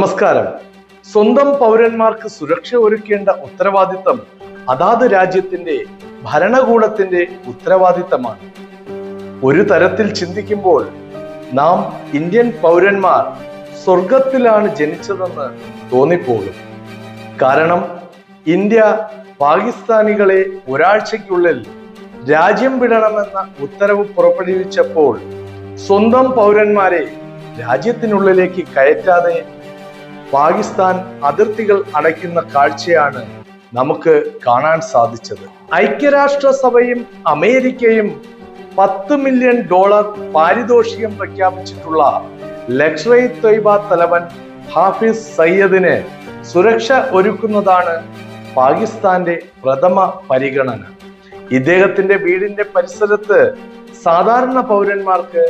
നമസ്കാരം. സ്വന്തം പൗരന്മാർക്ക് സുരക്ഷ ഒരുക്കേണ്ട ഉത്തരവാദിത്തം അതാത് രാജ്യത്തിന്റെ ഭരണകൂടത്തിന്റെ ഉത്തരവാദിത്തമാണ്. ഒരു തരത്തിൽ ചിന്തിക്കുമ്പോൾ നാം ഇന്ത്യൻ പൗരന്മാർ സ്വർഗത്തിലാണ് ജനിച്ചതെന്ന് തോന്നിപ്പോകും. കാരണം ഇന്ത്യ പാകിസ്ഥാനികളെ ഒരാഴ്ചയ്ക്കുള്ളിൽ രാജ്യം വിടണമെന്ന ഉത്തരവ് പുറപ്പെടുവിച്ചപ്പോൾ സ്വന്തം പൗരന്മാരെ രാജ്യത്തിനുള്ളിലേക്ക് കയറ്റാതെ പാകിസ്ഥാൻ അതിർത്തികൾ അടയ്ക്കുന്ന കാഴ്ചയാണ് നമുക്ക് കാണാൻ സാധിച്ചത്. ഐക്യരാഷ്ട്രസഭയും അമേരിക്കയും പത്ത് മില്യൺ ഡോളർ പാരിതോഷികം പ്രഖ്യാപിച്ചിട്ടുള്ള ലക്ഷറി തൊയ്ബ തലവൻ ഹാഫിസ് സയ്യദിന് സുരക്ഷ ഒരുക്കുന്നതാണ് പാകിസ്ഥാന്റെ പ്രഥമ പരിഗണന. ഇദ്ദേഹത്തിന്റെ വീടിന്റെ പരിസരത്ത് സാധാരണ പൗരന്മാർക്ക്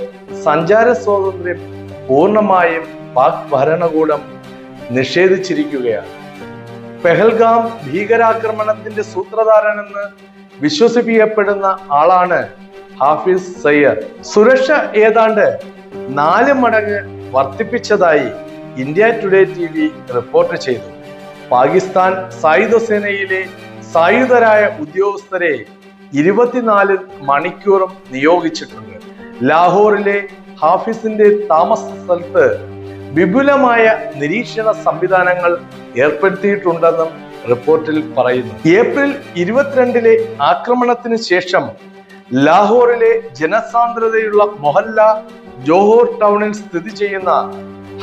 സഞ്ചാര സ്വാതന്ത്ര്യം പൂർണമായും പാക് ഭരണകൂടം നിഷേധിച്ചിരിക്കുകയാണ്. പെഹൽഗാം ഭീകരാക്രമണത്തിന്റെ സൂത്രധാരനെന്ന് വിശ്വസിപ്പിക്കപ്പെടുന്ന ആളാണ് ഹാഫിസ് സയ്യദ്. സുരക്ഷ ഏതാണ്ട് നാല് മടങ്ങ് വർദ്ധിപ്പിച്ചതായി India today T V report ചെയ്തു. പാകിസ്ഥാൻ സായുധ സേനയിലെ സായുധരായ ഉദ്യോഗസ്ഥരെ ഇരുപത്തിനാല് മണിക്കൂറും നിയോഗിച്ചിട്ടുണ്ട്. ലാഹോറിലെ ഹാഫിസിന്റെ താമസ സ്ഥലത്ത് വിപുലമായ നിരീക്ഷണ സംവിധാനങ്ങൾ ഏർപ്പെടുത്തിയിട്ടുണ്ടെന്നും റിപ്പോർട്ടിൽ പറയുന്നു. ഏപ്രിൽ ഇരുപത്തിരണ്ടിലെ ആക്രമണത്തിന് ശേഷം ലാഹോറിലെ ജനസാന്ദ്രതയുള്ള മൊഹല്ല ജോഹോർ ടൗണിൽ സ്ഥിതി ചെയ്യുന്ന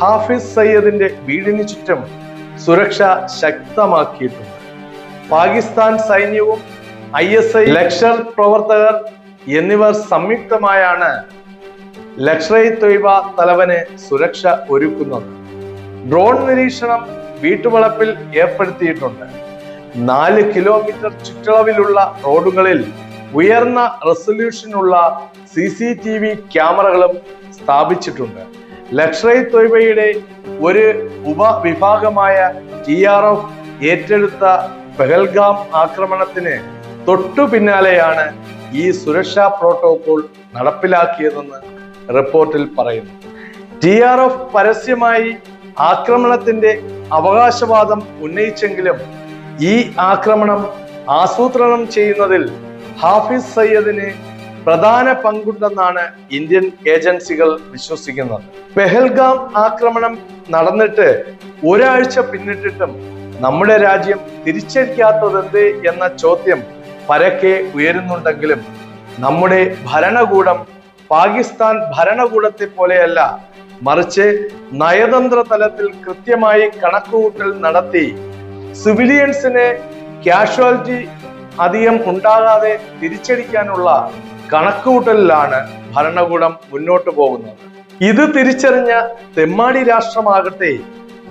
ഹാഫിസ് സയ്യദിന്റെ വീടിന് ചുറ്റും സുരക്ഷ ശക്തമാക്കിയിട്ടുണ്ട്. പാകിസ്ഥാൻ സൈന്യവും ഐ എസ് ഐ ലക്ഷർ പ്രവർത്തകർ എന്നിവർ സംയുക്തമായാണ് ലഷ്കർ തൊയ്ബ തലവന് സുരക്ഷ ഒരുക്കുന്നത് ഡ്രോൺ നിരീക്ഷണം വീട്ടുവളപ്പിൽ ഏർപ്പെടുത്തിയിട്ടുണ്ട്. നാല് കിലോമീറ്റർ ചുറ്റളവിലുള്ള റോഡുകളിൽ ഉയർന്ന റെസൊല്യൂഷനുള്ള സി സി ടി വി ക്യാമറകളും സ്ഥാപിച്ചിട്ടുണ്ട്. ലഷ്കർ തൊയ്ബയുടെ ഒരു ഉപവിഭാഗമായ ടി ആർ എഫ് ഏറ്റെടുത്ത പെഹൽഗാം ആക്രമണത്തിന് തൊട്ടു പിന്നാലെയാണ് ഈ സുരക്ഷാ പ്രോട്ടോകോൾ നടപ്പിലാക്കിയതെന്ന് റിപ്പോർട്ടിൽ പറയുന്നു. ടി ആർ എഫ് പരസ്യമായി ആക്രമണത്തിന്റെ അവകാശവാദം ഉന്നയിച്ചെങ്കിലും ഈ ആക്രമണം ആസൂത്രണം ചെയ്യുന്നതിൽ ഹാഫിസ് സയ്യദിന് പ്രധാന പങ്കുണ്ടെന്നാണ് ഇന്ത്യൻ ഏജൻസികൾ വിശ്വസിക്കുന്നത്. പെഹൽഗാം ആക്രമണം നടന്നിട്ട് ഒരാഴ്ച പിന്നിട്ടിട്ടും നമ്മുടെ രാജ്യം തിരിച്ചടിക്കാത്തതെന്ത് എന്ന ചോദ്യം പരക്കെ ഉയരുന്നുണ്ടെങ്കിലും നമ്മുടെ ഭരണകൂടം പാകിസ്ഥാൻ ഭരണകൂടത്തെ പോലെയല്ല മറിച്ച് നയതന്ത്ര തലത്തിൽ കൃത്യമായി കണക്കുകൂട്ടൽ നടത്തി. സിവിലിയൻസിന് കാഷ്വാലിറ്റി അധികം ഉണ്ടാകാതെ തിരിച്ചടിക്കാനുള്ള കണക്കുകൂട്ടലിലാണ് ഭരണകൂടം മുന്നോട്ട് പോകുന്നത്. ഇത് തിരിച്ചറിഞ്ഞ തെമ്മാടി രാഷ്ട്രമാകട്ടെ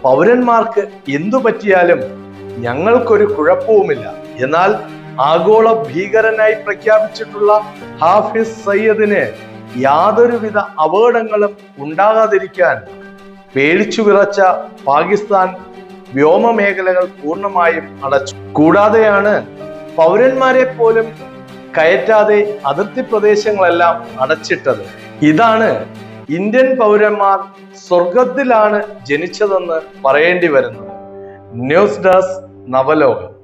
പൗരന്മാർക്ക് എന്തു പറ്റിയാലും ഞങ്ങൾക്കൊരു കുഴപ്പവുമില്ല. എന്നാൽ ആഗോള ഭീകരനായി പ്രഖ്യാപിച്ചിട്ടുള്ള ഹാഫിസ് സയ്യദിന് യാതൊരുവിധ അപകടങ്ങളും ഉണ്ടാകാതിരിക്കാൻ പേടിച്ചു വിറച്ച പാകിസ്ഥാൻ വ്യോമ മേഖലകൾ പൂർണമായും അടച്ചു. കൂടാതെയാണ് പൗരന്മാരെ പോലും കയറ്റാതെ അതിർത്തി പ്രദേശങ്ങളെല്ലാം അടച്ചിട്ടത്. ഇതാണ് ഇന്ത്യൻ പൗരന്മാർ സ്വർഗത്തിലാണ് ജനിച്ചതെന്ന് പറയേണ്ടി വരുന്നത്. News desk Navalokam.